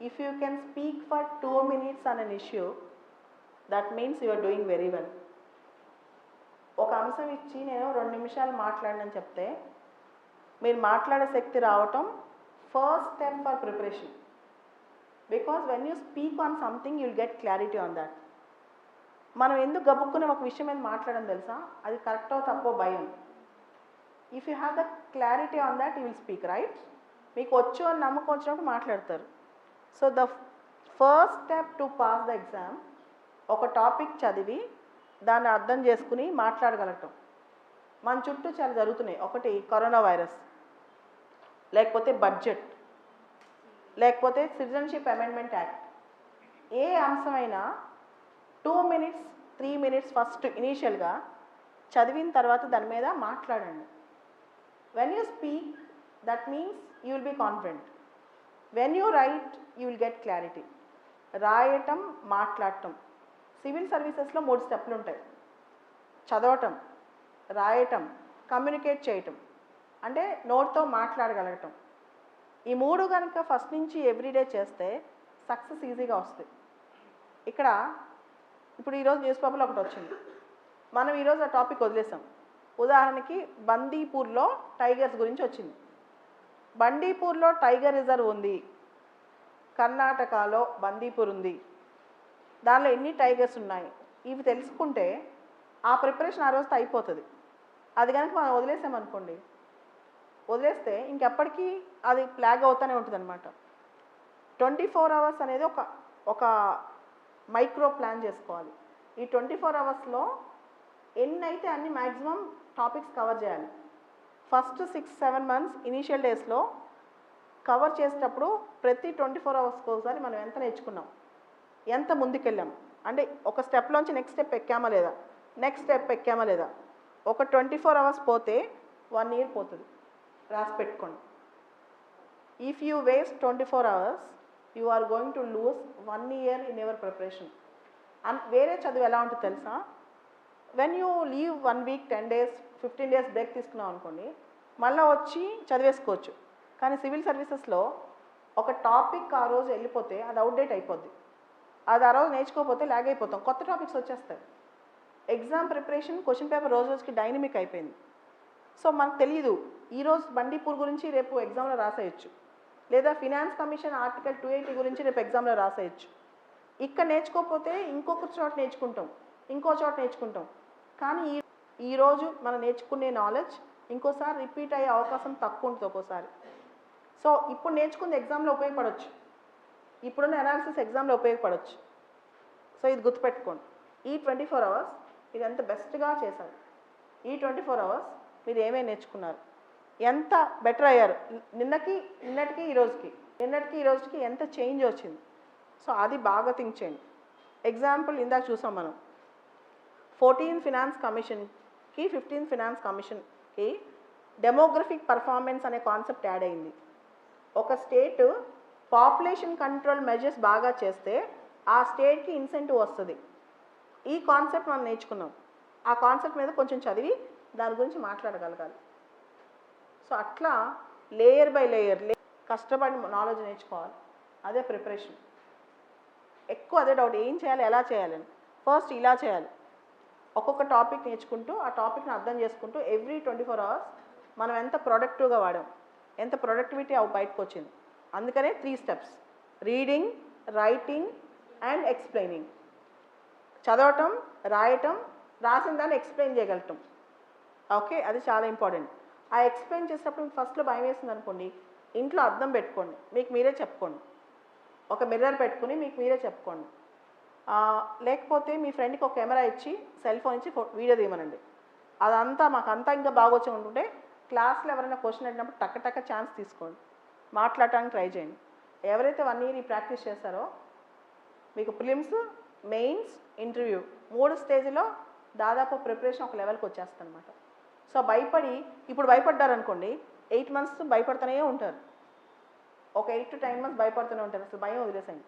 If you can speak for two minutes on an issue that means you are doing very well ఒక అంశం ఇచ్చి నేను రెండు నిమిషాలు మాట్లాడనని చెప్తే మీరు మాట్లాడే శక్తి రావటం first step for preparation because when you speak on something you'll get clarity on that మనం ఎందుకు గబుక్కునే ఒక విషయం మీద మాట్లాడడం తెలుసా? అది కరెక్టో తప్పో భయం. If you have the clarity on that you will speak right మీకు వచ్చో నమ్మకం వచ్చినప్పుడు మాట్లాడతారు. So the first step to pass the exam ఒక టాపిక్ చదివి దాన్ని అర్థం చేసుకుని మాట్లాడగలగటం మన చుట్టూ చాలా జరుగుతున్నాయి. ఒకటి కరోనా వైరస్ లేకపోతే బడ్జెట్ లేకపోతే సిటిజన్షిప్ అమెండ్మెంట్ యాక్ట్ ఏ అంశమైనా two minutes three minutes first ఇనీషియల్గా చదివిన తర్వాత దాని మీద మాట్లాడండి. When you speak that means you will be confident when you write you will get clarity రాయటం మాట్లాడటం. సివిల్ సర్వీసెస్లో మూడు స్టెప్లు ఉంటాయి. చదవటం రాయటం కమ్యూనికేట్ చేయటం. అంటే నోట్తో మాట్లాడగలగటం. ఈ మూడు కనుక ఫస్ట్ నుంచి ఎవ్రీడే చేస్తే సక్సెస్ ఈజీగా వస్తుంది. ఇక్కడ ఇప్పుడు ఈరోజు న్యూస్ పేపర్లో ఒకటి వచ్చింది. మనం ఈరోజు ఆ టాపిక్ వదిలేసాం. ఉదాహరణకి బందీపూర్లో టైగర్స్ గురించి వచ్చింది. బండీపూర్లో టైగర్ రిజర్వ్ ఉంది. కర్ణాటకలో బందీపూర్ ఉంది. దానిలో ఎన్ని టైగర్స్ ఉన్నాయి? ఇవి తెలుసుకుంటే ఆ ప్రిపరేషన్ ఆ రోజుతో అయిపోతుంది. అది కనుక మనం వదిలేసామనుకోండి వదిలేస్తే ఇంకెప్పటికీ అది ప్లాగ్ అవుతూనే ఉంటుంది అనమాట ట్వంటీ ఫోర్ అవర్స్ అనేది ఒక ఒక మైక్రో ప్లాన్ చేసుకోవాలి. ఈ ట్వంటీ ఫోర్ అవర్స్లో ఎన్ని అయితే అన్ని మ్యాక్సిమం టాపిక్స్ కవర్ చేయాలి first six seven months initial డేస్లో కవర్ చేసేటప్పుడు ప్రతి ట్వంటీ ఫోర్ అవర్స్కి ఒకసారి మనం ఎంత నేర్చుకున్నాం? ఎంత ముందుకెళ్ళాం? అంటే ఒక స్టెప్లోంచి నెక్స్ట్ స్టెప్ ఎక్కామా లేదా? నెక్స్ట్ స్టెప్ ఎక్కామా లేదా? ఒక ట్వంటీ ఫోర్ అవర్స్ పోతే వన్ ఇయర్ పోతుంది. రాసి పెట్టుకోండి. If you waste twenty four hours you are going to lose one year in your preparation and వేరే చదువు ఎలా ఉంటుందో తెలుసా? When you leave one week ten days fifteen days break తీసుకున్నాం అనుకోండి మళ్ళీ వచ్చి చదివేసుకోవచ్చు. కానీ సివిల్ సర్వీసెస్లో ఒక టాపిక్ ఆ రోజు వెళ్ళిపోతే అది అవుట్డేట్ అయిపోద్ది. అది ఆ రోజు నేర్చుకోకపోతే లాగ్ అయిపోతాం. కొత్త టాపిక్స్ వచ్చేస్తాయి. ఎగ్జామ్ ప్రిపరేషన్ క్వశ్చన్ పేపర్ రోజు రోజుకి డైనమిక్ అయిపోయింది. సో మనకు తెలియదు ఈరోజు బండీపూర్ గురించి రేపు ఎగ్జామ్లో రాసేయచ్చు. లేదా finance commission article two eighty గురించి రేపు ఎగ్జామ్లో రాసేయచ్చు. ఇక్కడ నేర్చుకోకపోతే ఇంకొక చోట నేర్చుకుంటాం. ఇంకో చోట నేర్చుకుంటాం. కానీ ఈ ఈరోజు మనం నేర్చుకునే నాలెడ్జ్ ఇంకోసారి రిపీట్ అయ్యే అవకాశం తక్కువ ఉంటుంది ఒక్కోసారి. సో ఇప్పుడు నేర్చుకుంది ఎగ్జామ్లో ఉపయోగపడవచ్చు ఇప్పుడున్న అనాలిసిస్ ఎగ్జామ్లో ఉపయోగపడవచ్చు సో ఇది గుర్తుపెట్టుకోండి. ఈ ట్వంటీ ఫోర్ అవర్స్ ఇది ఎంత బెస్ట్గా చేశారు. ఈ ట్వంటీ ఫోర్ అవర్స్ మీరు ఏమేమి నేర్చుకున్నారు? ఎంత బెటర్ అయ్యారు? నిన్నకి నిన్నటికి ఈ రోజుకి. నిన్నటికి ఈ రోజుకి ఎంత చేంజ్ వచ్చింది? సో అది బాగా థింక్ చేయండి. ఎగ్జాంపుల్ ఇందాక చూసాం మనం. ఫోర్టీన్ ఫినాన్స్ కమిషన్కి ఫిఫ్టీన్ ఫినాన్స్ కమిషన్ ఈ డెమోగ్రఫిక్ పర్ఫార్మెన్స్ అనే కాన్సెప్ట్ యాడ్ అయింది. ఒక స్టేట్ పాపులేషన్ కంట్రోల్ మెజర్స్ బాగా చేస్తే ఆ స్టేట్కి ఇన్సెంటివ్ వస్తుంది. ఈ కాన్సెప్ట్ మనం నేర్చుకున్నాం. ఆ కాన్సెప్ట్ మీద కొంచెం చదివి దాని గురించి మాట్లాడగలగాలి. సో అట్లా లేయర్ బై లేయర్ లే కష్టపడి నాలెడ్జ్ నేర్చుకోవాలి. అదే ప్రిపరేషన్ ఎక్కువ అదే డౌట్ ఏం చేయాలి ఎలా చేయాలని ఫస్ట్ ఇలా చేయాలి. ఒక్కొక్క టాపిక్ నేర్చుకుంటూ ఆ టాపిక్ని అర్థం చేసుకుంటూ ఎవ్రీ ట్వంటీ ఫోర్ అవర్స్ మనం ఎంత ప్రొడక్టివ్గా వాడాం ఎంత ప్రొడక్టివిటీ అవి బయటకు వచ్చింది అందుకనే three steps. Reading writing and explaining. చదవటం రాయటం రాసిన దాన్ని ఎక్స్ప్లెయిన్ చేయగలటం. ఓకే? అది చాలా ఇంపార్టెంట్. ఆ ఎక్స్ప్లెయిన్ చేసేటప్పుడు మీకు ఫస్ట్లో భయం వేసింది అనుకోండి ఇంట్లో అర్థం పెట్టుకోండి మీకు మీరే చెప్పుకోండి. ఒక మిర్రర్ పెట్టుకుని మీకు మీరే చెప్పుకోండి. లేకపోతే మీ ఫ్రెండ్కి ఒక కెమెరా ఇచ్చి సెల్ ఫోన్ ఇచ్చి వీడియో తీయమనండి. అదంతా మాకు అంతా ఇంకా బాగా వచ్చి ఉంటుంటే క్లాస్లో ఎవరైనా క్వశ్చన్ అడిగినప్పుడు టక్క టక్క ఛాన్స్ తీసుకోండి. మాట్లాడటానికి ట్రై చేయండి. ఎవరైతే వన్ ఇయర్ ఈ ప్రాక్టీస్ చేస్తారో మీకు ప్రిలిమ్స్ మెయిన్స్ ఇంటర్వ్యూ మూడు స్టేజ్లో దాదాపు ప్రిపరేషన్ ఒక లెవెల్కి వచ్చేస్తుంది అనమాట సో భయపడి ఇప్పుడు భయపడ్డారనుకోండి ఎయిట్ మంత్స్ భయపడుతూనే ఉంటారు. ఒక ఎయిట్ టు టెన్ మంత్స్ భయపడుతూనే ఉంటారు. అసలు భయం వదిలేసేయండి.